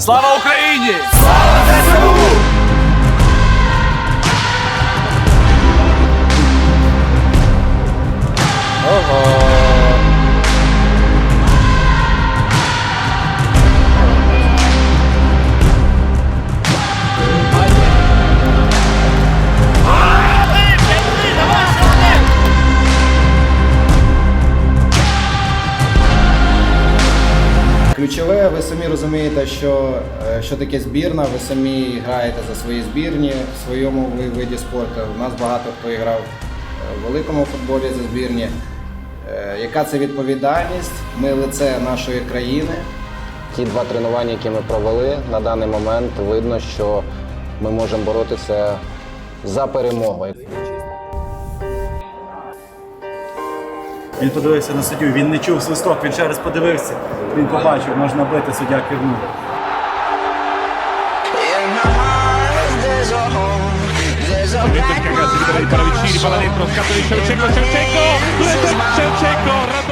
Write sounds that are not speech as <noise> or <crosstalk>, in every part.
Слава Україні! Ключове, ви самі розумієте, що, е, що таке збірна, ви самі граєте за свої збірні в своєму виді спорту. У нас багато хто грав в великому футболі за збірні. Е, Яка це відповідальність? Ми лице нашої країни. Ті два тренування, які ми провели, на даний момент видно, що ми можемо боротися за перемогу. Він подивився на суддю, він не чув свисток, він ще раз подивився. Він побачив, можна бити, суддя кивнув.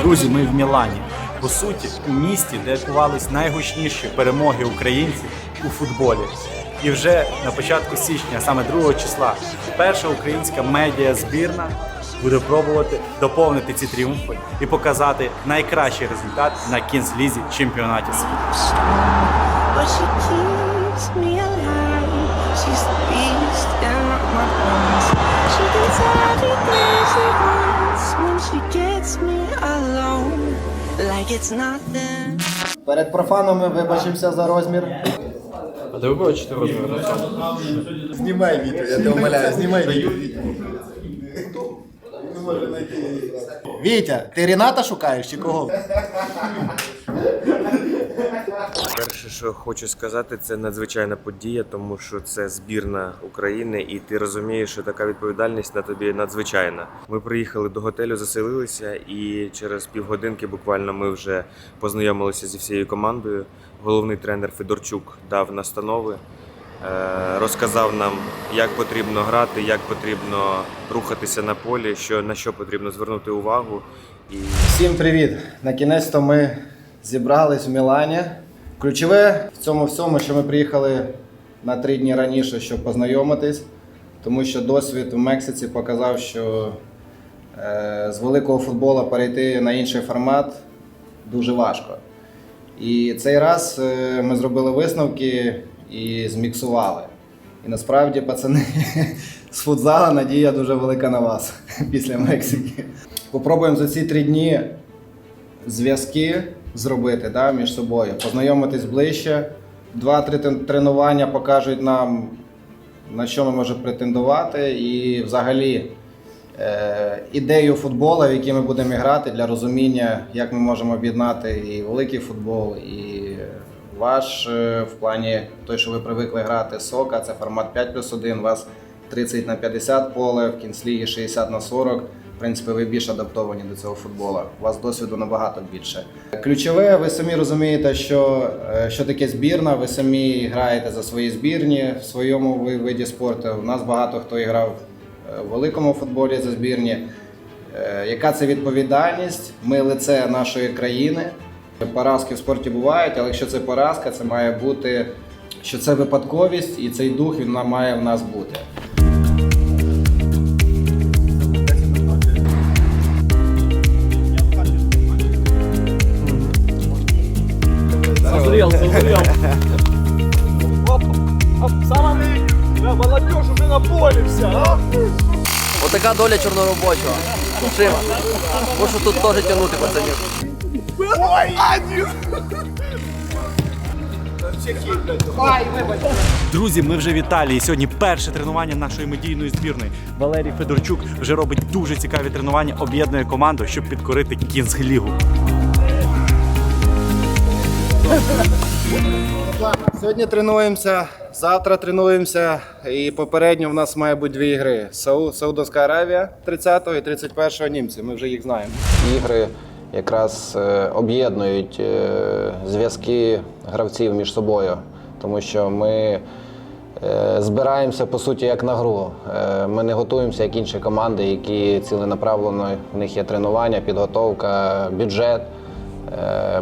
Друзі, ми в Мілані. По суті, у місті, де відбувались найгучніші перемоги українців у футболі. І вже на початку січня, саме 2 числа, перша українська медіа збірна буде пробувати доповнити ці тріумфи і показати найкращий результат на кінцлізі чемпіонаті світу. Перед профаном ми вибачимося за розмір. Знімай відео, я тебе умоляю, знімай відео. Вітя, ти Ріната шукаєш чи кого? Перше, що хочу сказати, це надзвичайна подія, тому що це збірна України, і ти розумієш, що така відповідальність на тобі надзвичайна. Ми приїхали до готелю, заселилися, і через півгодинки буквально ми вже познайомилися зі всією командою. Головний тренер Федорчук дав настанови, розказав нам, як потрібно грати, як потрібно рухатися на полі, що на що потрібно звернути увагу. І Всім привіт! На кінець то ми зібрались в Мілані. Ключове в цьому всьому, що ми приїхали на три дні раніше, щоб познайомитись, тому що досвід в Мексиці показав, що е, з великого футболу перейти на інший формат дуже важко. І цей раз е, ми зробили висновки і зміксували. І насправді, пацани, <laughs> з футзала надія дуже велика на вас <laughs> після Мексики. Попробуємо за ці три дні зв'язки зробити да, між собою, познайомитись ближче. Два-три тренування покажуть нам, на що ми можемо претендувати, і взагалі е, ідею футболу, в який ми будемо грати, для розуміння, як ми можемо об'єднати і великий футбол, і ваш е, в плані той, що ви привикли грати сока, це формат 5 плюс 1, у вас 30 на 50 поле, в кінцлігі 60 на 40. В принципі, ви більш адаптовані до цього футболу. У вас досвіду набагато більше. Ключове, ви самі розумієте, що, е, що таке збірна. Ви самі граєте за свої збірні в своєму виді спорту. У нас багато хто грав е, в великому футболі за збірні. Яка це відповідальність? Ми лице нашої країни. Поразки в спорті бувають, але якщо це поразка, це має бути, що це випадковість, і цей дух він має в нас бути. Созрел, созрел. Оп, оп, сама Да, молодежь уже на поле вся, а? Отака доля чорноробочого. Шима. Можу тут теж тягнути пацанів. Друзі, ми вже в Італії. Сьогодні перше тренування нашої медійної збірної. Валерій Федорчук вже робить дуже цікаві тренування, об'єднує команду, щоб підкорити Кінзлігу. Сьогодні тренуємося, завтра тренуємося, і попередньо в нас має бути дві ігри: Сау- Саудовська Аравія 30-го і 31-го німці. Ми вже їх знаємо. Ігри якраз е, об'єднують е, зв'язки гравців між собою, тому що ми е, збираємося по суті як на гру. Ми не готуємося як інші команди, які ціленаправлено в них є тренування, підготовка, бюджет.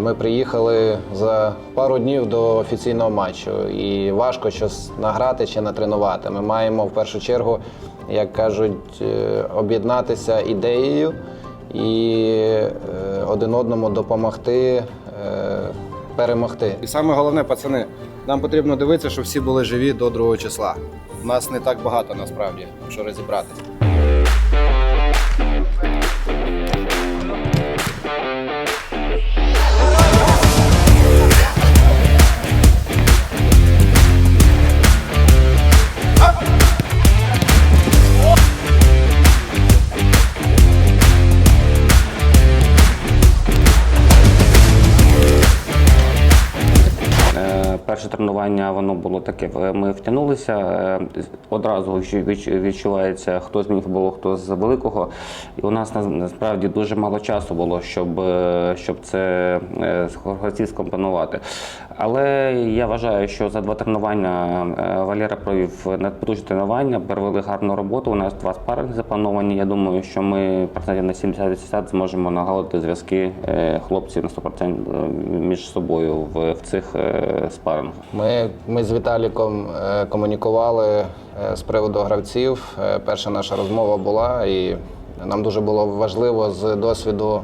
Ми приїхали за пару днів до офіційного матчу, і важко щось награти чи натренувати. Ми маємо в першу чергу, як кажуть, об'єднатися ідеєю і е, один одному допомогти е, перемогти. І саме головне, пацани, нам потрібно дивитися, щоб всі були живі до другого числа. У нас не так багато насправді, якщо розібратися. Перше тренування воно було таке. е, Ми втягнулися. е, Одразу відчу- відчу- відчувається, хто з мініфутболу, хто з великого. І у нас на- насправді дуже мало часу було, щоб, е, щоб це скомпонувати. Але я вважаю, що за два тренування Валера провів надпотужне тренування, провели гарну роботу. У нас два спаринги заплановані. Я думаю, що ми процентів на 70-80 зможемо нагаладити зв'язки хлопців на 100% між собою в, цих е, спарингах. Ми, ми з Віталіком е, комунікували е, з приводу гравців. Е, Перша наша розмова була, і нам дуже було важливо з досвіду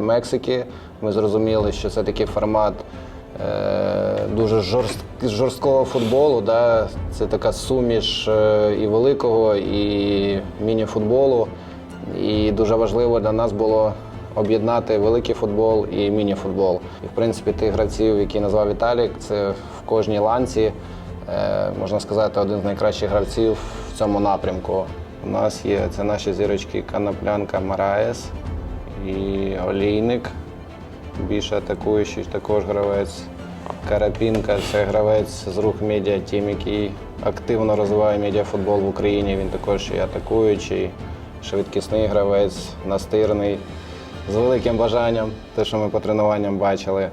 Мексики. Ми зрозуміли, що це такий формат дуже жорст, жорсткого футболу. Да? Це така суміш і великого, і міні-футболу. І дуже важливо для нас було об'єднати великий футбол і міні-футбол. І в принципі тих гравців, які назвав Віталік, це в кожній ланці, е, можна сказати, один з найкращих гравців в цьому напрямку. У нас є це наші зірочки Канаплянка Мараєс і Олійник, більш атакуючий також гравець. Карапінка це гравець з рух Медіа Тім, який активно розвиває медіафутбол в Україні. Він також і атакуючий, швидкісний гравець, настирний, з великим бажанням, те, що ми по тренуванням бачили.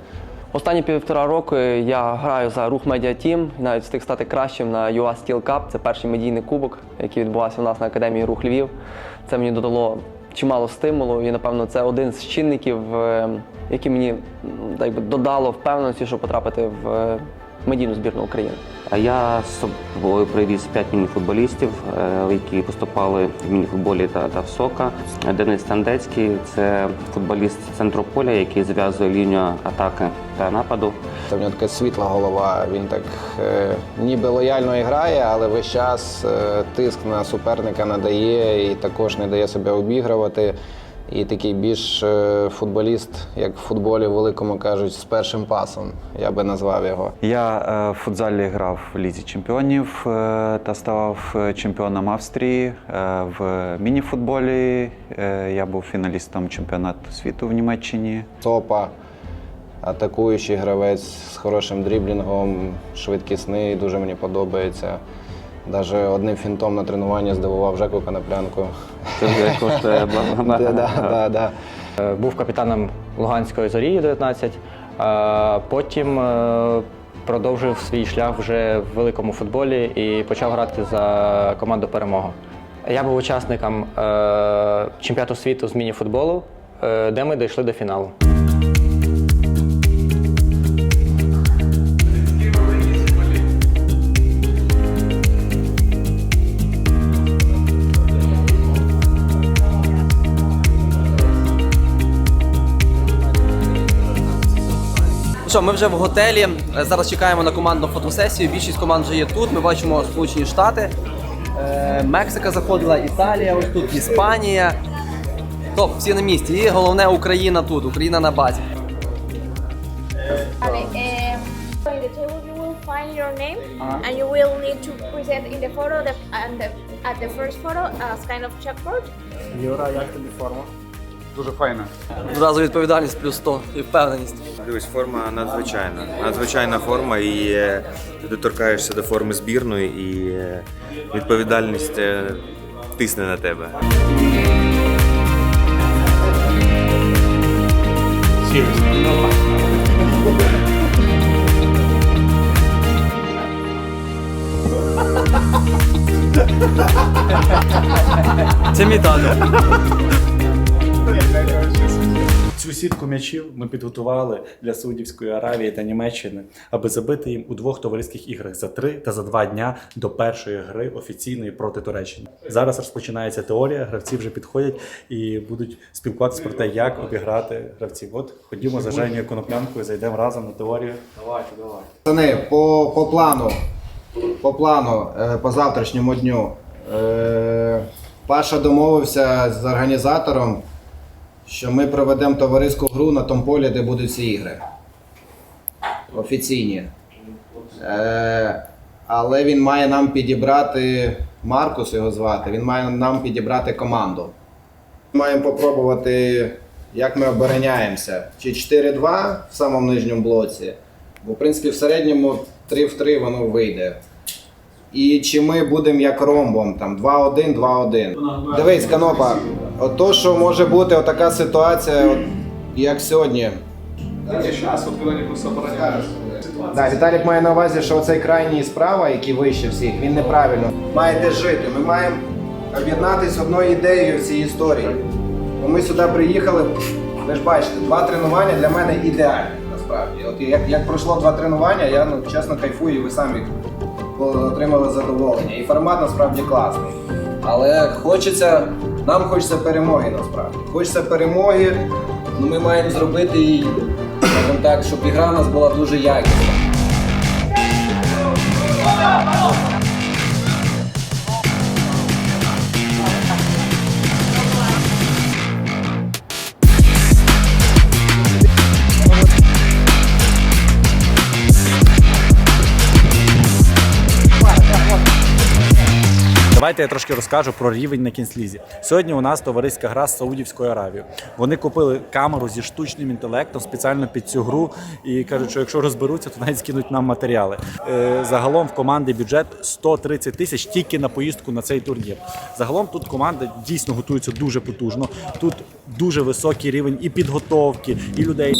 Останні півтора року я граю за рух Media Team, навіть встиг стати кращим на UA Steel Cup. Це перший медійний кубок, який відбувався у нас на академії Рух Львів. Це мені додало чимало стимулу, і напевно це один з чинників, е, який мені так би, додало впевненості, щоб потрапити в е, медійну збірну України. А я з собою привіз п'ять мініфутболістів, е, які поступали в мініфутболі та, та в сока. Денис Тандецький це футболіст центру поля, який зв'язує лінію атаки та нападу. Та в нього така світла голова. Він так е, ніби лояльно і грає, але весь час е, тиск на суперника надає і також не дає себе обігрувати. І такий більш е, футболіст, як в футболі великому кажуть, з першим пасом. Я би назвав його. Я е, в футзалі грав в Лізі чемпіонів е, та ставав чемпіоном Австрії. В мініфутболі я був фіналістом чемпіонату світу в Німеччині. Сопа, атакуючий гравець з хорошим дріблінгом, швидкісний, дуже мені подобається. Навіть одним фінтом на тренуванні здивував Жеку Коноплянку. Це вже коштує <laughs> Да, да, да, да. Е, Був капітаном Луганської зорі 19, а потім е, продовжив свій шлях вже в великому футболі і почав грати за команду Перемога. Я був учасником е, чемпіонату світу з міні-футболу, е, де ми дійшли до фіналу. Ну що, ми вже в готелі. Е, Зараз чекаємо на командну фотосесію. Більшість команд вже є тут. Ми бачимо Сполучені Штати. Е, Мексика заходила, Італія, ось тут Іспанія. Топ, всі на місці. І головне Україна тут, Україна на базі. Um, in the table you will find your name and you will need to present in the photo that and the, at the first photo as kind of checkboard. Одразу відповідальність плюс 100 і впевненість. Дивись, форма надзвичайна. Надзвичайна форма, і ти доторкаєшся до форми збірної, і е, відповідальність е, тисне на тебе. Це мій тато. Цю сітку м'ячів ми підготували для Саудівської Аравії та Німеччини, аби забити їм у двох товариських іграх за три та за два дня до першої гри офіційної проти Туреччини. Зараз розпочинається теорія. Гравці вже підходять і будуть спілкуватися про те, як обіграти гравців. От ходімо за Женєю Коноплянкою, зайдемо разом на теорію. Давайте, давайте. Пацани, по, по плану, по плану, е, по завтрашньому дню. Е, Паша домовився з організатором, що ми проведемо товариську гру на тому полі, де будуть ці ігри. Офіційні. Е, але він має нам підібрати, Маркус його звати, він має нам підібрати команду. Ми Маємо попробувати, як ми обороняємося. Чи 4-2 в самому нижньому блоці, бо в принципі в середньому 3 в 3 воно вийде. І чи ми будемо як ромбом, там 2-1, 2-1. Дивись, Канопа, от то, що може бути отака ситуація, от, як сьогодні. Да, Віталік має на увазі, що оцей крайній справа, який вище всіх, він неправильно. Маєте жити. Ми маємо об'єднатися одною ідеєю в цій історії. Бо ми сюди приїхали, ви ж бачите, два тренування для мене ідеальні насправді. От як, як пройшло два тренування, я ну, чесно кайфую, і ви самі отримали задоволення. І формат насправді класний. Але хочеться, нам хочеться перемоги насправді. Хочеться перемоги, ну ми маємо зробити її, так, щоб ігра у нас була дуже якісна. Давайте я трошки розкажу про рівень на кінслізі. Сьогодні у нас товариська гра з Саудівською Аравією. Вони купили камеру зі штучним інтелектом спеціально під цю гру і кажуть, що якщо розберуться, то навіть скинуть нам матеріали. Е, Загалом в команди бюджет 130 тисяч тільки на поїздку на цей турнір. Загалом тут команда дійсно готується дуже потужно. Тут дуже високий рівень і підготовки, і людей.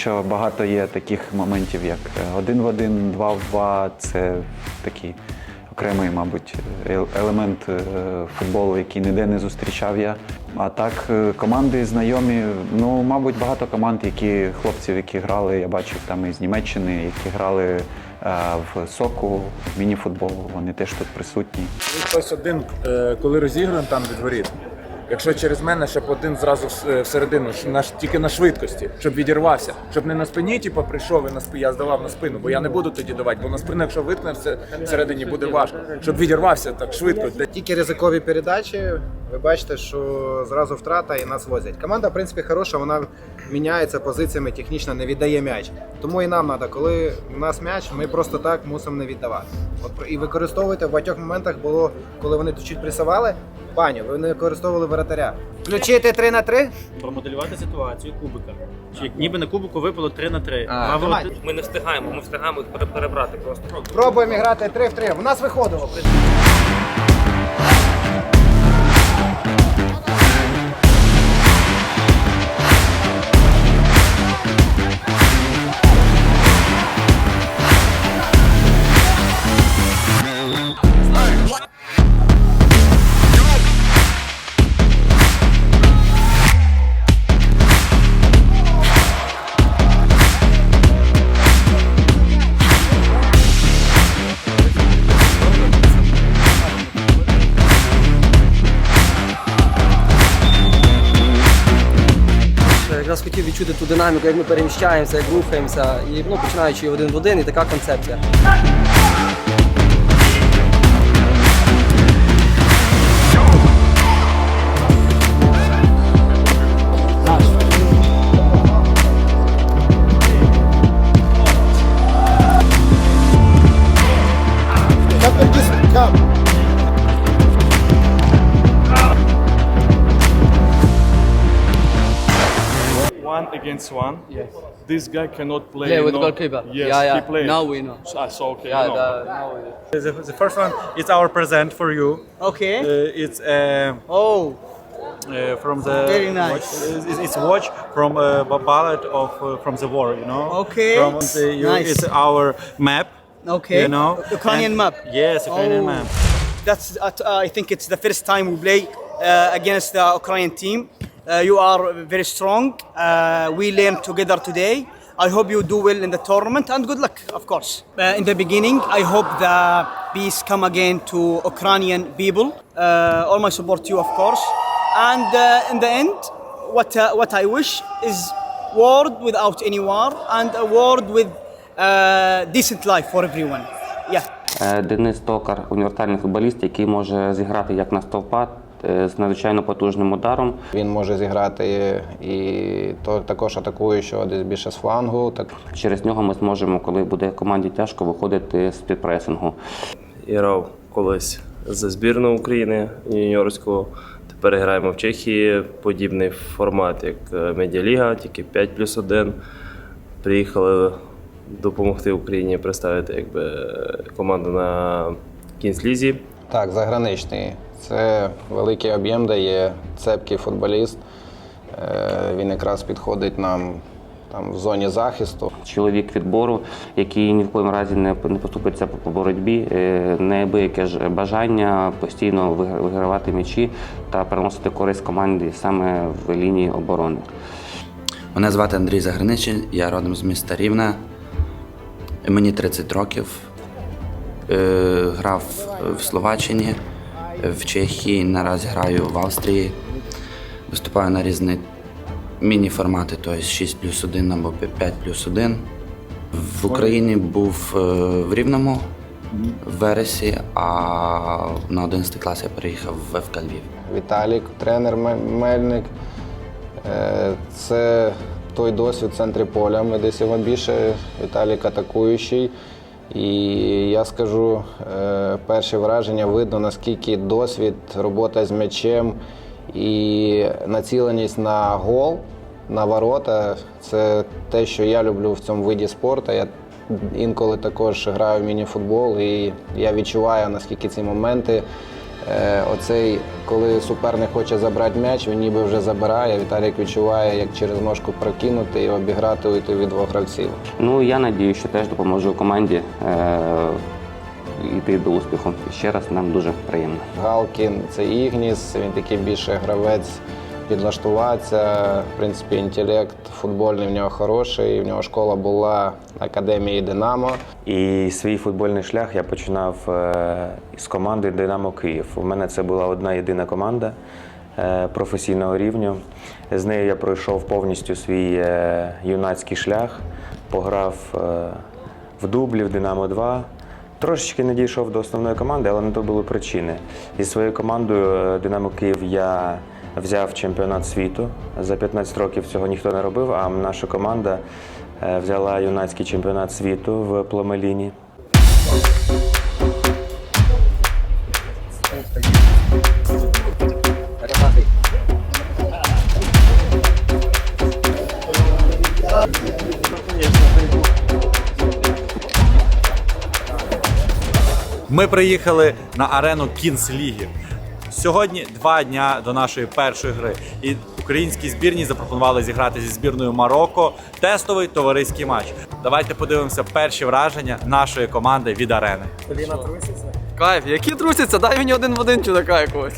Що багато є таких моментів, як е, один в один, два в два. Це такий окремий, мабуть, елемент е, футболу, який ніде не зустрічав я. А так, е, команди знайомі. Ну, мабуть, багато команд, які хлопців, які грали, я бачив там із Німеччини, які грали в соку, в мініфутбол. Вони теж тут присутні. Хтось один, коли розігруємо там від воріт. Якщо через мене, щоб один зразу е, всередину, на, тільки на швидкості, щоб відірвався, щоб не на спині, типу, прийшов і на спи, я здавав на спину, бо я не буду тоді давати, бо на спину, якщо виткне все всередині, буде важко. Щоб відірвався так швидко. Тільки ризикові передачі. Ви бачите, що зразу втрата і нас возять. Команда, в принципі, хороша, вона міняється позиціями, технічно не віддає м'яч. Тому і нам треба, коли у нас м'яч, ми просто так мусимо не віддавати. От і використовуйте в багатьох моментах було, коли вони чуть пресували. Пані, ви не використовували воротаря. Включити 3 на 3? промоделювати ситуацію кубика. Чи ніби на кубику випало 3 на 3. А, давай. Ми не встигаємо, ми встигаємо їх пере- перебрати просто. Пробуємо грати 3 в 3. У нас виходило. Динаміку, як ми переміщаємося, як рухаємося, і ну, починаючи один в один, і така концепція. One. Yes. This guy cannot play. Yeah, with no? goalkeeper. Yes, Yeah, yeah. he plays. Now we know. Ah, so okay. Yeah, no. the, now we know. The, the first one is our present for you. Okay. Uh, it's uh, Oh, uh, from the Very nice. watch, it's, it's watch from uh, a ballad of uh, from the war. You know. Okay. From the, you, Nice. It's our map. Okay. You know. Ukrainian And- map. Yes, Ukrainian Oh. map. that's. Uh, uh, I think it's the first time we play uh, against the Ukrainian team. Uh, you are very strong. Uh, we learned together today. I hope you do well in the tournament and good luck, of course. Uh, in the beginning, I hope the peace come again to Ukrainian people. Uh, all my support to you, of course. And uh, in the end, what uh, what I wish is world without any war and a world with uh, decent life for everyone. Yeah. Е, Денис Токар універсальний футболіст, який може зіграти як на стовпа е, з надзвичайно потужним ударом. Він може зіграти і то також атакуючого десь більше з флангу. Так Через нього ми зможемо, коли буде команді тяжко, виходити з підпресингу. грав колись за збірну України юніорську. Тепер граємо в Чехії. Подібний формат, як е, Медіаліга, тільки 5 плюс 1. Приїхали допомогти Україні представити якби, команду на кінслізі. Так, заграничний. Це великий об'єм дає, цепкий футболіст. Е, Він якраз підходить нам там в зоні захисту. Чоловік відбору, який ні в коєму разі не, не поступиться по, по боротьбі, е, неабияке ж бажання постійно вигравати м'ячі та приносити користь команді саме в лінії оборони. Мене звати Андрій Заграничний, я родом з міста Рівне. Мені 30 років. Е, Грав в Словаччині, в Чехії, наразі граю в Австрії. Виступаю на різні міні-формати, тобто 6 плюс 1 або 5 плюс 1. В Україні був е, в Рівному в вересі, а на 11 клас я переїхав в ФК Львів. Віталік, тренер Ме- Мельник. Е, Це той досвід в центрі поля. Ми десь його більше. Віталік атакуючий. І я скажу, перше враження видно, наскільки досвід, робота з м'ячем і націленість на гол, на ворота це те, що я люблю в цьому виді спорту. Я інколи також граю в міні-футбол, і я відчуваю, наскільки ці моменти. Е, Оцей, коли суперник хоче забрати м'яч, він ніби вже забирає. Віталік відчуває, як через ножку прокинути і обіграти уйти від двох гравців. Ну я надію, що теж допоможу команді е, йти до успіху. Ще раз нам дуже приємно. Галкін це Ігніс, він такий більше гравець підлаштуватися. В принципі, інтелект футбольний в нього хороший. В нього школа була академії Динамо. І свій футбольний шлях я починав е, з команди Динамо Київ. У мене це була одна єдина команда е, професійного рівню. З нею я пройшов повністю свій е, юнацький шлях, пограв в дублі, в Динамо 2. Трошечки не дійшов до основної команди, але на то були причини. Зі своєю командою Динамо Київ я взяв чемпіонат світу. За 15 років цього ніхто не робив, а наша команда е, взяла юнацький чемпіонат світу в Пломеліні. Ми приїхали на арену Кінс Ліги. Сьогодні два дня до нашої першої гри. І українській збірній запропонували зіграти зі збірною Марокко тестовий товариський матч. Давайте подивимося перші враження нашої команди від арени. Кайф, які трусяться, дай мені один в один чудака якогось.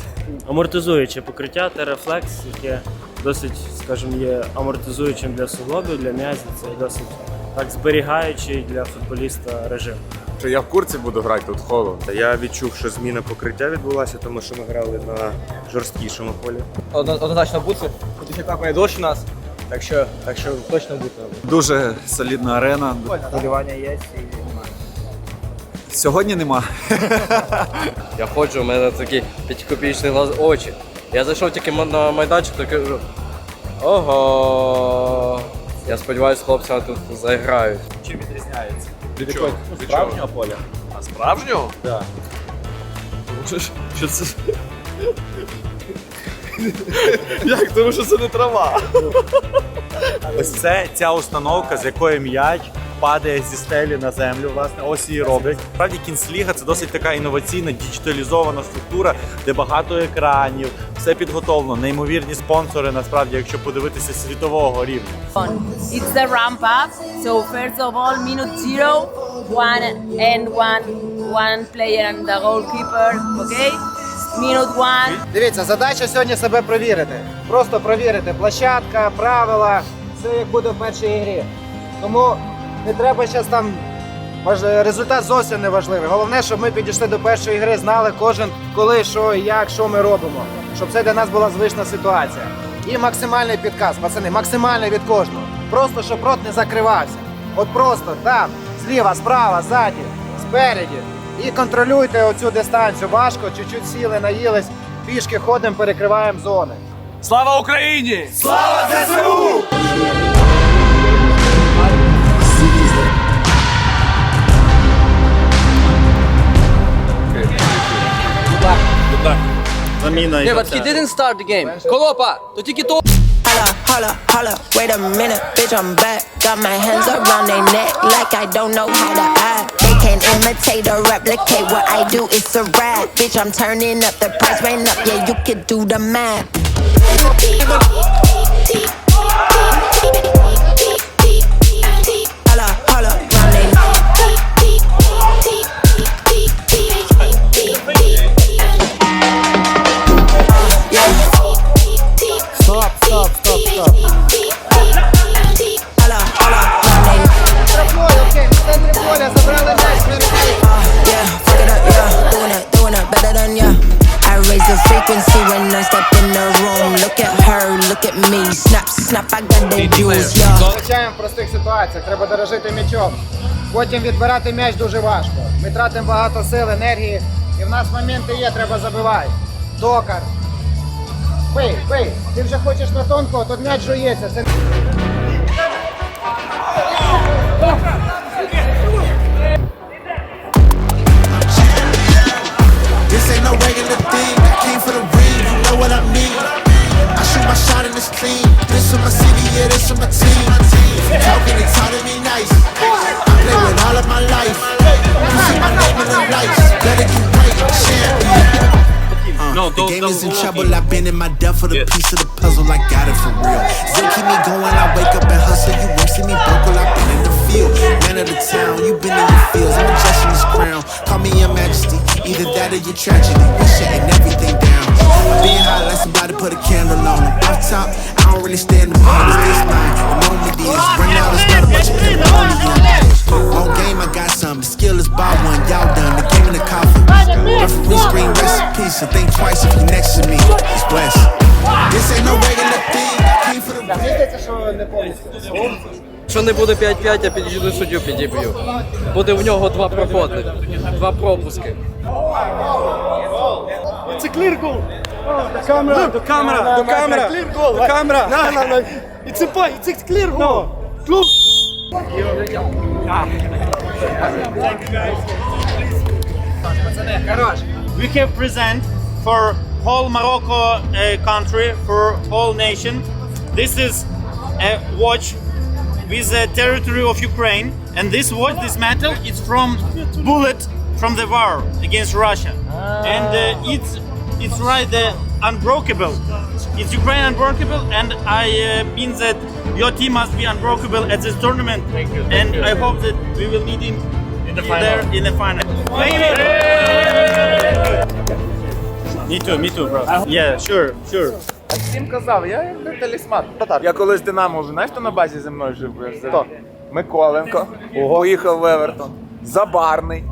Амортизуюче покриття Терефлекс, яке досить, скажімо, є амортизуючим для суглобів, для м'язів. Це досить так зберігаючий для футболіста режим. Що я в курці буду грати тут холодно. Я відчув, що зміна покриття відбулася, тому що ми грали на жорсткішому полі. Однозначно бути, тут ще капає дощ у нас, так що, так що точно бути. Дуже солідна арена. Полювання є і немає. Сьогодні нема. <laughs> Я ходжу, у мене такі п'ятикопійчні глаз очі. Я зайшов тільки на майданчик, то кажу. Ого. Я сподіваюся, хлопці тут заграють. Чим відрізняється? Від чого? Від справжнього поля. А справжнього? Так. Що, що це? Як? Тому що це не трава. Ось це ця установка, з якої м'яч падає зі стелі на землю. Власне, ось її роблять. Справді кінсліга це досить така інноваційна, діджиталізована структура, де багато екранів, все підготовлено, неймовірні спонсори. Насправді, якщо подивитися світового рівня. It's the ramp up. So first of all, minute zero, one and one, one player and the goalkeeper. Okay. Minute one. Дивіться, задача сьогодні себе провірити. Просто провірити площадка, правила, все як буде в першій ігрі. Тому не треба зараз там. Результат зовсім не важливий. Головне, щоб ми підійшли до першої гри, знали кожен коли, що, як, що ми робимо. Щоб це для нас була звична ситуація. І максимальний підказ, пацани, максимальний від кожного. Просто щоб рот не закривався. От просто там, зліва, справа, ззаді, спереді. І контролюйте оцю дистанцію. Важко, чуть-чуть сіли, наїлись, пішки ходимо, перекриваємо зони. Слава Україні! Слава ЗСУ! Заміна. Yeah, but he didn't start the game. Колопа, то тільки то. Holla, holla, holla, wait a minute, bitch, I'm back. Got my hands around their neck like I don't know how to act. They can't imitate or replicate what I do, it's a rap. Bitch, I'm turning up, the price went up, yeah, you could do the math. At me. Snap, snap, I got the juice, yeah. Зазвичай в простих ситуаціях треба дорожити м'ячом. Потім відбирати м'яч дуже важко. Ми тратимо багато сил, енергії, і в нас моменти є, треба забивати. Токар. Пий, пий. Ти вже хочеш на тонкого, тут м'яч жується. Це... This ain't no regular thing. I came for the ring, you know what I mean. My shot and it's clean. This for my city, yeah, this for my team. Talking, all me nice. I play with all of my life. You see my name in the lights. Better get right, champion. Uh, the game is in trouble. I've been in my depth for the piece of the puzzle. I got it for real. Still keep me going. I wake up and hustle. You won't see me buckle. I've been in the field. Man of the town. You been in your fields. I'm adjusting this crown. Call me your majesty. Either that or your tragedy. We shutting everything down. Being hot like somebody put a candle on it. Off top, I don't really stand the ball. It's this line. The moment is run out. It's not a bunch of pandemonium. On game, I got some. The skill is by one. Y'all done. The game in the coffin. Referee screen rest in peace. And think twice if you next to me. It's West. This ain't no regular thing. I came for the Якщо не буде 5-5, я підійду суддю підіб'ю. Буде в нього два проходних, два пропуски. Camera. Clear goal. The camera. No, no, no. It's a point. It's a clear goal. No. we have present for whole Morocco uh, country, for whole nation. This is a watch with the territory of Ukraine, and this watch, this metal, is from bullet from the war against Russia, and uh, it's it's right the unbreakable. It's Ukraine unbreakable, and I uh, mean that your team must be unbreakable at this tournament, and I hope that we will meet in, in the there in the final. Thank you. Me too, me too, bro. Yeah, sure, sure. Я всім казав, я як талісман. Я колись Динамо, знаєш, хто на базі зі мною жив? Хто? Миколенко. Поїхав в Евертон. Забарний.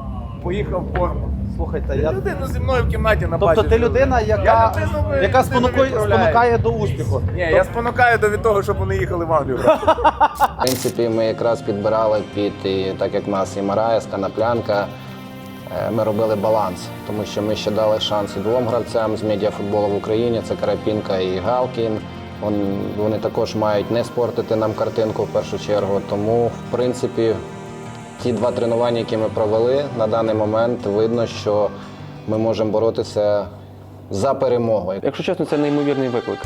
Поїхав в Бормут. Слухайте, я людина зі мною в кімнаті на базі. Тобто ти людина, Я яка, людину, ви- яка людину спонукує, відправляю. спонукає до успіху. Ні, я спонукаю до від того, щоб вони їхали в Англію. В принципі, ми якраз підбирали під і так як в нас і Мараєс, Канаплянка. Е, Ми робили баланс, тому що ми ще дали шанси двом гравцям з медіафутболу в Україні. Це Карапінка і Галкін. Вони також мають не спортити нам картинку в першу чергу. Тому, в принципі, ті два тренування, які ми провели, на даний момент видно, що ми можемо боротися за перемогу. Якщо чесно, це неймовірний виклик.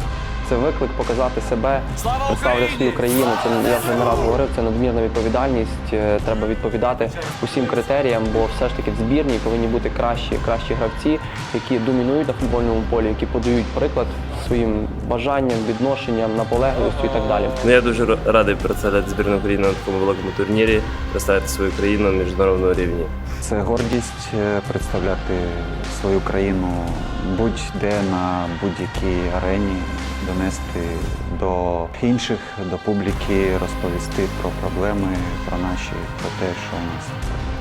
Це виклик показати себе, представити свою країну. Це я вже не раз говорив. Це надмірна відповідальність. Е, Треба відповідати усім критеріям, бо все ж таки в збірній повинні бути кращі, кращі гравці, які домінують на футбольному полі, які подають приклад своїм бажанням, відношенням, наполегливістю і так далі. Ну, я дуже радий представляти збірну України на такому великому турнірі, представити свою країну на міжнародному рівні. Це гордість е, представляти свою країну будь-де на будь-якій арені, донести до інших, до публіки, розповісти про проблеми, про наші, про те, що у нас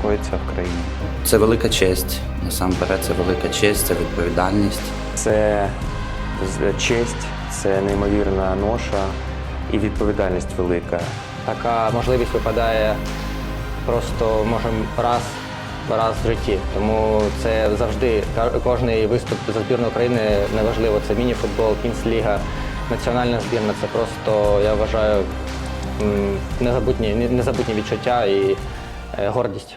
коїться в країні. Це велика честь. Насамперед, це велика честь, це відповідальність. Це честь, це неймовірна ноша і відповідальність велика. Така можливість випадає просто можемо раз, раз в житті. Тому це завжди кожний виступ за збірну України неважливо. Це міні-футбол, кінцліга, національна збірна. Це просто, я вважаю, незабутні, незабутні відчуття і е, гордість.